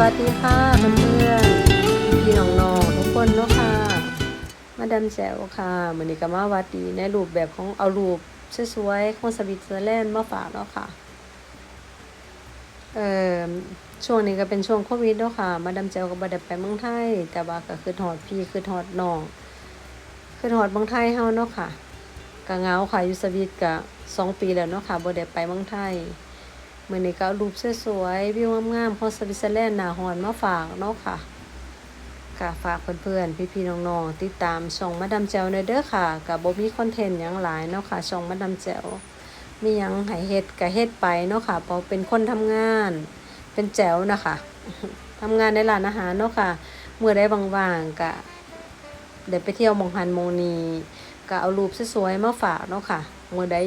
วัสดีค่ะเพื่อนๆพี่น้องๆทุกคนเนาะค่ะ มาดามแจวค่ะมือนี้ก็มาวัดดีในรูปแบบของเอารูปสวยๆของสวิตเซอร์แลนด์มาฝากเนาะค่ะ เอ่อช่วงนี้ก็เป็นช่วงโควิดเนาะค่ะ มาดามแจวก็บ่ได้ไปเมืองไทย แต่ว่าก็คือทอดพี่คือทอดน้องคือทอดเมืองไทยเฮาเนาะค่ะก็เงาค่ะอยู่สวิตก็สองปีแล้วเนาะค่ะบ่ได้ไปเมืองไทย มือนี้ก็เอารูปสวยๆวิวงามๆของสวิตเซอร์แลนด์หนาฮอนมาฝากเนาะค่ะค่ะฝากเพื่อนๆ พี่ๆ น้องๆ ติดตามช่องมาดามแจวในอยเด้อค่ะกับบ่มีคอนเทนต์หยังหลายเนาะค่ะช่องมาดามแจวมียังให้เฮ็ดก็เฮ็ดไปเนาะค่ะเพราะเป็นคนทำงาน เป็นแจวนะคะทำงานในร้านอาหารเนาะค่ะ เมื่อได้ว่างๆก็ได้ไปเที่ยวมองหันหมองนี ก็เอารูปสวยๆมาฝากเนาะค่ะเมื่อได้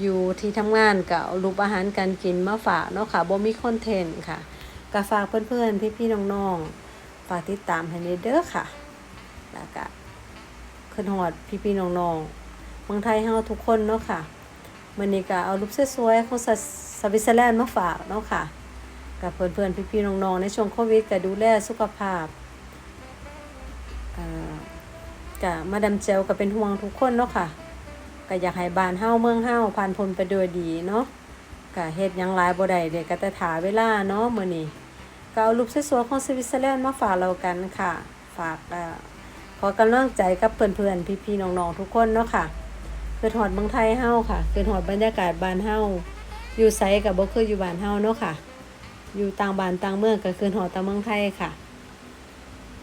อยู่ที่ทำงานก็เอารูปอาหารการกินมาฝากเนาะค่ะบ่มีคอนเทนต์ค่ะก็ฝากเพื่อนๆพี่ๆน้องๆฝากติดตามให้เด้อค่ะ แล้วก็ขึ้นฮอดพี่ๆน้องๆเมืองไทยเฮาทุกคนเนาะค่ะมื้อนี้ก็เอารูปสวยๆของสสวิตเซอร์แลนด์มาฝากเนาะค่ะกับเพื่อนๆพี่ๆน้องๆในช่วงโควิดก็ดูแลสุขภาพเอ่อ ก็มาดามเจลก็เป็นห่วงทุกคนเนาะค่ะก็อยากให้บ้านเฮาเมืองเฮาผ่านพ้นไปโดยดีเนาะก็เฮ็ดยังหลายบ่ได้เด้ก็แต่ถาเวลาเนาะมื้อนี้ก็เอารูปสวยๆของสวิตเซอร์แลนด์มาฝากเรากันค่ะ ฝากอ่อขอกำลังใจกับเพื่อนๆพี่ๆน้องๆทุกคนเนาะค่ะเคือถอดเมืองไทยเฮาค่ะเคือถอดบรรยากาศบ้านเฮาอยู่ไสก็บ่คืออยู่บ้านเฮาเนาะค่ะ อยู่ต่างบ้านต่างเมืองก็คือถอดต่เมืองไทยค่ะ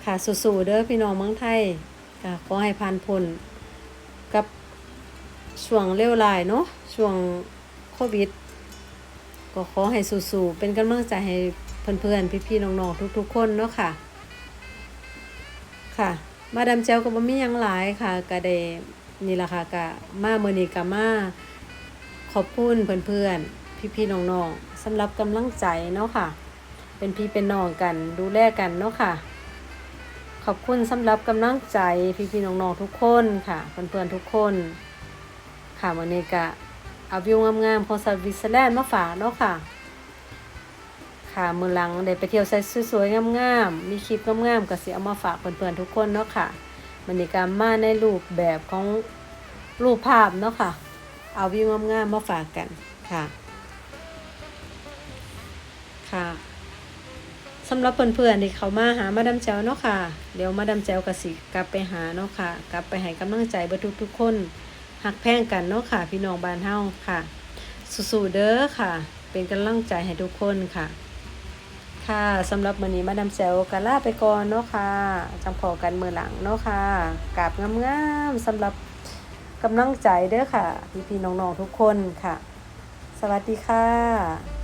ค่ะสู้ๆเด้อพี่น้องเมืองไทย ก็ขอให้ผ่านพ้นกับช่วงเลวร้ายเนาะช่วงโควิด ก็ขอให้สู้ๆเป็นกำลังใจให้เพื่อนๆพี่ๆน้องๆทุก ๆ คนเนาะค่ะ ค่ะ มาดามเจ้าก็บ่มียังหลายค่ะก็ได้นี่ล่ะค่ะก็มามื้อนี้ก็มาขอบคุณเพื่อนๆพี่ๆน้องๆสำหรับกำลังใจเนาะค่ะ เป็นพี่เป็นน้องกันดูแลกันเนาะค่ะ ขอบคุณสำหรับกำลังใจพี่ๆน้องๆทุกคนค่ะเพื่อนๆทุกคน ค่ะวันนี้ก็เอาวิวงามๆของสวิตเซอร์แลนด์มาฝากเนาะค่ะ ค่ะมือหลังได้ไปเที่ยวใส่สวยๆงามๆมีคลิปงามๆก็สิเอามาฝากเพื่อนๆทุกคนเนาะค่ะวันนี้ก็มาในรูปแบบของรูปภาพเนาะค่ะ เอาวิวงามๆมาฝากกันค่ะ ค่ะ สำหรับเพื่อนๆที่เขามาหามาดามแจวเนาะค่ะ เดี๋ยวมาดามแจวก็สิกลับไปหาเนาะค่ะ กลับไปให้กำลังใจเบ่ทุกๆคนหักแพงกันเนาะค่ะ พี่น้องบ้านเฮาค่ะ สู้ๆเด้อค่ะ เป็นกำลังใจให้ทุกคนค่ะ ค่ะสำหรับมื้อนี้มาดามแซวก็ลาไปก่อนเนาะค่ะจำพอกันมื้อหลังเนาะค่ะกราบงามๆสำหรับกำลังใจเด้อค่ะ พี่ๆน้องๆทุกคนค่ะ สวัสดีค่ะ